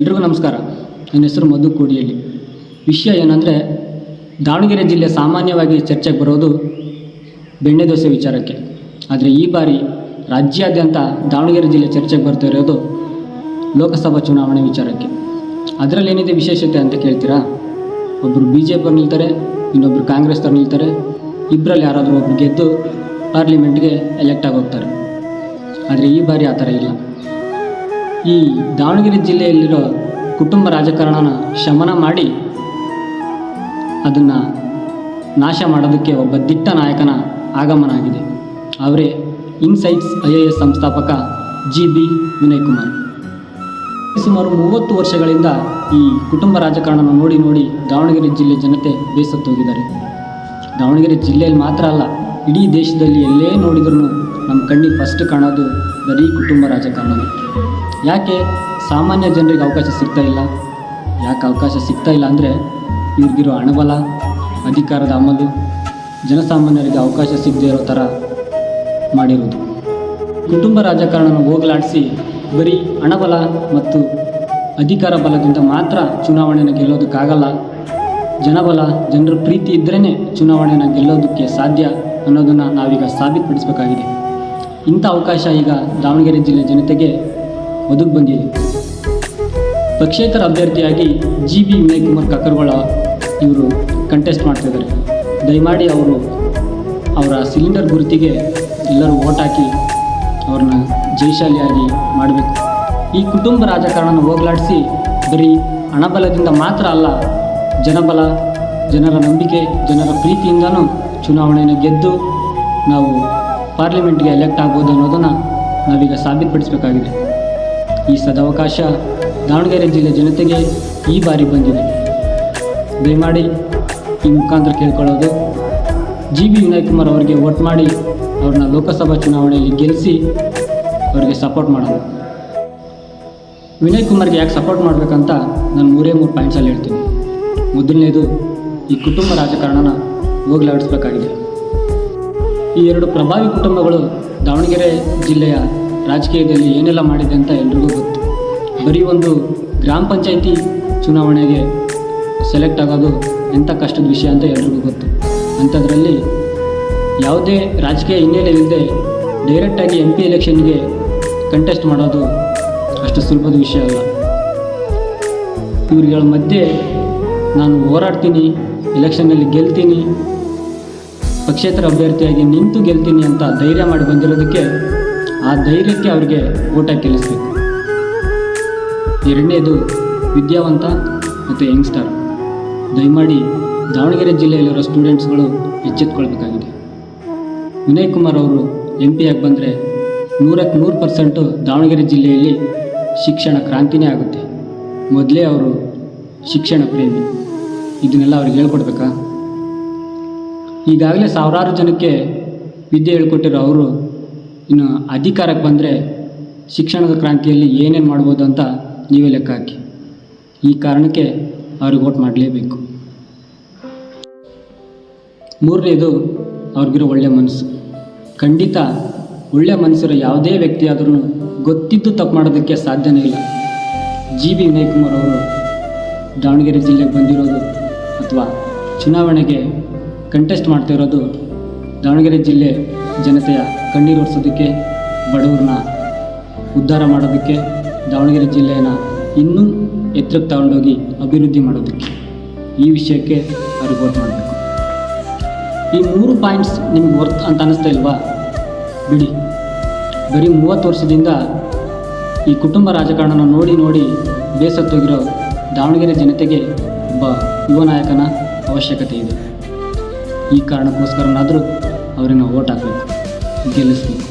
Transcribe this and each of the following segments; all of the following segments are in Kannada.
ಎಲ್ರಿಗೂ ನಮಸ್ಕಾರ. ನನ್ನ ಹೆಸರು ಮಧು ಕೋಡಿಯಲ್ಲಿ ವಿಷಯ ಏನಂದರೆ, ದಾವಣಗೆರೆ ಜಿಲ್ಲೆ ಸಾಮಾನ್ಯವಾಗಿ ಚರ್ಚೆಗೆ ಬರೋದು ಬೆಣ್ಣೆ ದೋಸೆ ವಿಚಾರಕ್ಕೆ. ಆದರೆ ಈ ಬಾರಿ ರಾಜ್ಯಾದ್ಯಂತ ದಾವಣಗೆರೆ ಜಿಲ್ಲೆ ಚರ್ಚೆಗೆ ಬರ್ತಾ ಇರೋದು ಲೋಕಸಭಾ ಚುನಾವಣೆ ವಿಚಾರಕ್ಕೆ. ಅದರಲ್ಲಿ ಏನಿದೆ ವಿಶೇಷತೆ ಅಂತ ಕೇಳ್ತೀರಾ? ಒಬ್ಬರು ಬಿ ಜೆ ಪಿಯವ್ರು ನಿಲ್ತಾರೆ ಇನ್ನೊಬ್ಬರು ಕಾಂಗ್ರೆಸ್ನವ್ರು ನಿಲ್ತಾರೆ ಇಬ್ಬರಲ್ಲಿ ಯಾರಾದರೂ ಒಬ್ರು ಗೆದ್ದು ಪಾರ್ಲಿಮೆಂಟ್ಗೆ ಎಲೆಕ್ಟ್ ಆಗಿ ಹೋಗ್ತಾರೆ ಆದರೆ ಈ ಬಾರಿ ಆ ಥರ ಇಲ್ಲ. ಈ ದಾವಣಗೆರೆ ಜಿಲ್ಲೆಯಲ್ಲಿರೋ ಕುಟುಂಬ ರಾಜಕಾರಣನ ಶಮನ ಮಾಡಿ ಅದನ್ನು ನಾಶ ಮಾಡೋದಕ್ಕೆ ಒಬ್ಬ ದಿಟ್ಟ ನಾಯಕನ ಆಗಮನ ಆಗಿದೆ. ಅವರೇ ಇನ್ಸೈಟ್ಸ್ ಐ ಎ ಎಸ್ ಸಂಸ್ಥಾಪಕ ಜಿ ಬಿ ವಿನಯ್ ಕುಮಾರ್ ಸುಮಾರು ಮೂವತ್ತು ವರ್ಷಗಳಿಂದ ಈ ಕುಟುಂಬ ರಾಜಕಾರಣನ ನೋಡಿ ನೋಡಿ ದಾವಣಗೆರೆ ಜಿಲ್ಲೆ ಜನತೆ ಬೇಸತ್ತೋಗಿದ್ದಾರೆ ದಾವಣಗೆರೆ ಜಿಲ್ಲೆಯಲ್ಲಿ ಮಾತ್ರ ಅಲ್ಲ, ಇಡೀ ದೇಶದಲ್ಲಿ ಎಲ್ಲೇ ನೋಡಿದ್ರೂ ನಮ್ಮ ಕಣ್ಣಿಗೆ ಫಸ್ಟ್ ಕಾಣೋದು ಬರೀ ಕುಟುಂಬ ರಾಜಕಾರಣನೇ. ಯಾಕೆ ಸಾಮಾನ್ಯ ಜನರಿಗೆ ಅವಕಾಶ ಸಿಗ್ತಾ ಇಲ್ಲ? ಯಾಕೆ ಅವಕಾಶ ಸಿಗ್ತಾ ಇಲ್ಲ ಅಂದರೆ ಇವ್ರಿಗಿರೋ ಹಣಬಲ ಅಧಿಕಾರದ ಅಮಲು, ಜನಸಾಮಾನ್ಯರಿಗೆ ಅವಕಾಶ ಸಿಗದೇ ಇರೋ ಥರ ಮಾಡಿರುವುದು ಕುಟುಂಬ ರಾಜಕಾರಣವನ್ನು ಹೋಗಲಾಡಿಸಿ ಬರೀ ಹಣಬಲ ಮತ್ತು ಅಧಿಕಾರ ಬಲದಿಂದ ಮಾತ್ರ ಚುನಾವಣೆಯನ್ನು ಗೆಲ್ಲೋದಕ್ಕಾಗಲ್ಲ. ಜನಬಲ, ಜನರ ಪ್ರೀತಿ ಇದ್ರೇ ಚುನಾವಣೆಯನ್ನು ಗೆಲ್ಲೋದಕ್ಕೆ ಸಾಧ್ಯ ಅನ್ನೋದನ್ನು ನಾವೀಗ ಸಾಬೀತುಪಡಿಸಬೇಕಾಗಿದೆ. ಇಂಥ ಅವಕಾಶ ಈಗ ದಾವಣಗೆರೆ ಜಿಲ್ಲೆ ಜನತೆಗೆ ಒದಗಿ ಬಂದಿದೆ ಪಕ್ಷೇತರ ಅಭ್ಯರ್ಥಿಯಾಗಿ ಜಿ ಬಿ ವಿನಯ್ ಕುಮಾರ್ ಕಕ್ಕರ್ಗೊಳ ಇವರು ಕಂಟೆಸ್ಟ್ ಮಾಡ್ತಿದ್ದಾರೆ ದಯಮಾಡಿ ಅವರು ಅವರ ಸಿಲಿಂಡರ್ ಗುರುತಿಗೆ ಎಲ್ಲರೂ ಓಟ್ ಹಾಕಿ ಅವ್ರನ್ನ ಜಯಶಾಲಿಯಾಗಿ ಮಾಡಬೇಕು. ಈ ಕುಟುಂಬ ರಾಜಕಾರಣನ ಹೋಗಲಾಡಿಸಿ ಬರೀ ಹಣಬಲದಿಂದ ಮಾತ್ರ ಅಲ್ಲ, ಜನಬಲ, ಜನರ ನಂಬಿಕೆ, ಜನರ ಪ್ರೀತಿಯಿಂದನೂ ಚುನಾವಣೆಯನ್ನು ಗೆದ್ದು ನಾವು ಪಾರ್ಲಿಮೆಂಟ್ಗೆ ಎಲೆಕ್ಟ್ ಆಗ್ಬೋದು ಅನ್ನೋದನ್ನು ನಾವೀಗ ಸಾಬೀತುಪಡಿಸಬೇಕಾಗಿದೆ. ಈ ಸದಾವಕಾಶ ದಾವಣಗೆರೆ ಜಿಲ್ಲೆ ಜನತೆಗೆ ಈ ಬಾರಿ ಬಂದಿದೆ. ದಯಮಾಡಿ ಈ ಮುಖಾಂತರ ಕೇಳ್ಕೊಳ್ಳೋದು. ಜಿ ಬಿ ವಿನಯ್ ಕುಮಾರ್ ಅವರಿಗೆ ವೋಟ್ ಮಾಡಿ ಅವ್ರನ್ನ ಲೋಕಸಭಾ ಚುನಾವಣೆಯಲ್ಲಿ ಗೆಲ್ಲಿಸಿ ಅವರಿಗೆ ಸಪೋರ್ಟ್ ಮಾಡೋದು ವಿನಯ್ ಕುಮಾರ್ಗೆ ಯಾಕೆ ಸಪೋರ್ಟ್ ಮಾಡಬೇಕಂತ ನಾನು ಮೂರೇ ಮೂರು ಪಾಯಿಂಟ್ಸಲ್ಲಿ ಹೇಳ್ತೀನಿ. ಮೊದಲನೇದು, ಈ ಕುಟುಂಬ ರಾಜಕಾರಣನ ಹೋಗ್ಲಾಡಿಸ್ಬೇಕಾಗಿದೆ. ಈ ಎರಡು ಪ್ರಭಾವಿ ಕುಟುಂಬಗಳು ದಾವಣಗೆರೆ ಜಿಲ್ಲೆಯ ರಾಜಕೀಯದಲ್ಲಿ ಏನೆಲ್ಲ ಮಾಡಿದೆ ಅಂತ ಎಲ್ರಿಗೂ ಗೊತ್ತು. ಬರೀ ಒಂದು ಗ್ರಾಮ ಪಂಚಾಯಿತಿ ಚುನಾವಣೆಗೆ ಸೆಲೆಕ್ಟ್ ಆಗೋದು ಎಂಥ ಕಷ್ಟದ ವಿಷಯ ಅಂತ ಎಲ್ರಿಗೂ ಗೊತ್ತು. ಅಂಥದ್ರಲ್ಲಿ ಯಾವುದೇ ರಾಜಕೀಯ ಹಿನ್ನೆಲೆ ಇಲ್ಲದೆ ಡೈರೆಕ್ಟಾಗಿ ಎಂ ಪಿ ಎಲೆಕ್ಷನ್ಗೆ ಕಂಟೆಸ್ಟ್ ಮಾಡೋದು ಅಷ್ಟು ಸುಲಭದ ವಿಷಯ ಅಲ್ಲ. ಇವ್ರುಗಳ ಮಧ್ಯೆ ನಾನು ಹೋರಾಡ್ತೀನಿ ಎಲೆಕ್ಷನಲ್ಲಿ ಗೆಲ್ತೀನಿ, ಪಕ್ಷೇತರ ಅಭ್ಯರ್ಥಿಯಾಗಿ ನಿಂತು ಗೆಲ್ತೀನಿ ಅಂತ ಧೈರ್ಯ ಮಾಡಿ ಬಂದಿರೋದಕ್ಕೆ ಆ ಧೈರ್ಯಕ್ಕೆ ಅವರಿಗೆ ಊಟ ತಿಳಿಸ್ಬೇಕು ಎರಡನೇದು ವಿದ್ಯಾವಂತ ಮತ್ತು ಯಂಗ್ಸ್ಟರ್. ದಯಮಾಡಿ ದಾವಣಗೆರೆ ಜಿಲ್ಲೆಯಲ್ಲಿರೋ ಸ್ಟೂಡೆಂಟ್ಸ್ಗಳು ಎಚ್ಚೆತ್ಕೊಳ್ಬೇಕಾಗಿದೆ. ವಿನಯ್ ಕುಮಾರ್ ಅವರು ಎಂ ಪಿ ಆಗಿ ಬಂದರೆ ನೂರಕ್ಕೆ ನೂರು ಪರ್ಸೆಂಟು ದಾವಣಗೆರೆ ಜಿಲ್ಲೆಯಲ್ಲಿ ಶಿಕ್ಷಣ ಕ್ರಾಂತಿನೇ ಆಗುತ್ತೆ. ಮೊದಲೇ ಅವರು ಶಿಕ್ಷಣ ಪ್ರೇಮಿ. ಇದನ್ನೆಲ್ಲ ಅವ್ರಿಗೆ ಹೇಳ್ಕೊಡ್ಬೇಕಾ? ಈಗಾಗಲೇ ಸಾವಿರಾರು ಜನಕ್ಕೆ ವಿದ್ಯೆ ಹೇಳ್ಕೊಟ್ಟಿರೋ ಅವರು ಇನ್ನು ಅಧಿಕಾರಕ್ಕೆ ಬಂದರೆ ಶಿಕ್ಷಣದ ಕ್ರಾಂತಿಯಲ್ಲಿ ಏನೇನು ಮಾಡ್ಬೋದು ಅಂತ ನೀವೇ ಲೆಕ್ಕ ಹಾಕಿ. ಈ ಕಾರಣಕ್ಕೆ ಅವ್ರಿಗೆ ವೋಟ್ ಮಾಡಲೇಬೇಕು. ಮೂರನೇದು ಅವ್ರಿಗಿರೋ ಒಳ್ಳೆಯ ಮನಸ್ಸು. ಖಂಡಿತ ಒಳ್ಳೆಯ ಮನಸ್ಸಿರೋ ಯಾವುದೇ ವ್ಯಕ್ತಿ ಆದರೂ ಗೊತ್ತಿದ್ದು ತಪ್ಪು ಮಾಡೋದಕ್ಕೆ ಸಾಧ್ಯನೇ ಇಲ್ಲ. ಜಿ ಬಿ ವಿನಯ್ ಕುಮಾರ್ ಅವರು ದಾವಣಗೆರೆ ಜಿಲ್ಲೆಗೆ ಬಂದಿರೋದು ಅಥವಾ ಚುನಾವಣೆಗೆ ಕಂಟೆಸ್ಟ್ ಮಾಡ್ತಿರೋದು ದಾವಣಗೆರೆ ಜಿಲ್ಲೆ ಜನತೆಯ ಕಣ್ಣೀರು ಒರೆಸೋದಕ್ಕೆ, ಬಡವ್ರನ್ನ ಉದ್ಧಾರ ಮಾಡೋದಕ್ಕೆ, ದಾವಣಗೆರೆ ಜಿಲ್ಲೆಯನ್ನು ಇನ್ನೂ ಎತ್ತರಕ್ಕೆ ತಗೊಂಡೋಗಿ ಅಭಿವೃದ್ಧಿ ಮಾಡೋದಕ್ಕೆ ಈ ವಿಷಯಕ್ಕೆ ಅವ್ರಿಗೆ ಮಾಡಬೇಕು. ಈ ಮೂರು ಪಾಯಿಂಟ್ಸ್ ನಿಮ್ಗೆ ವರ್ತ್ ಅಂತ ಅನ್ನಿಸ್ತಾ ಇಲ್ವಾ? ಬಿಡಿ. ಬರೀ ಮೂವತ್ತು ವರ್ಷದಿಂದ ಈ ಕುಟುಂಬ ರಾಜಕಾರಣನ ನೋಡಿ ನೋಡಿ ಬೇಸತ್ತೋಗಿರೋ ದಾವಣಗೆರೆ ಜನತೆಗೆ ಒಬ್ಬ ಯುವ ನಾಯಕನ ಅವಶ್ಯಕತೆ ಇದೆ. ಈ ಕಾರಣಕ್ಕೋಸ್ಕರನಾದರೂ ಅವರನ್ನು ಓಟ್ ಹಾಕಬೇಕು ಗೆಲ್ಲಿಸ್ಬೇಕು.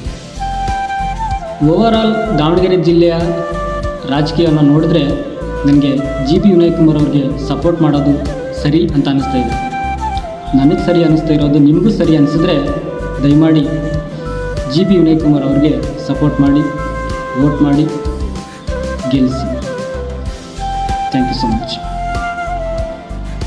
ಓವರಾಲ್ ದಾವಣಗೆರೆ ಜಿಲ್ಲೆಯ ರಾಜಕೀಯವನ್ನು ನೋಡಿದ್ರೆ ನನಗೆ ಜಿ ಬಿ ವಿನಯ್ ಕುಮಾರ್ ಅವ್ರಿಗೆ ಸಪೋರ್ಟ್ ಮಾಡೋದು ಸರಿ ಅಂತ ಅನ್ನಿಸ್ತಾ ಇದೆ. ನನಗೆ ಸರಿ ಅನ್ನಿಸ್ತಾ ಇರೋದು, ನಿಮಗೂ ಸರಿ ಅನಿಸಿದ್ರೆ ದಯಮಾಡಿ ಜಿ ಬಿ ವಿನಯ್ ಕುಮಾರ್ ಅವ್ರಿಗೆ ಸಪೋರ್ಟ್ ಮಾಡಿ, ವೋಟ್ ಮಾಡಿ, ಗೆಲ್ಲಿಸಿ. Thank you so much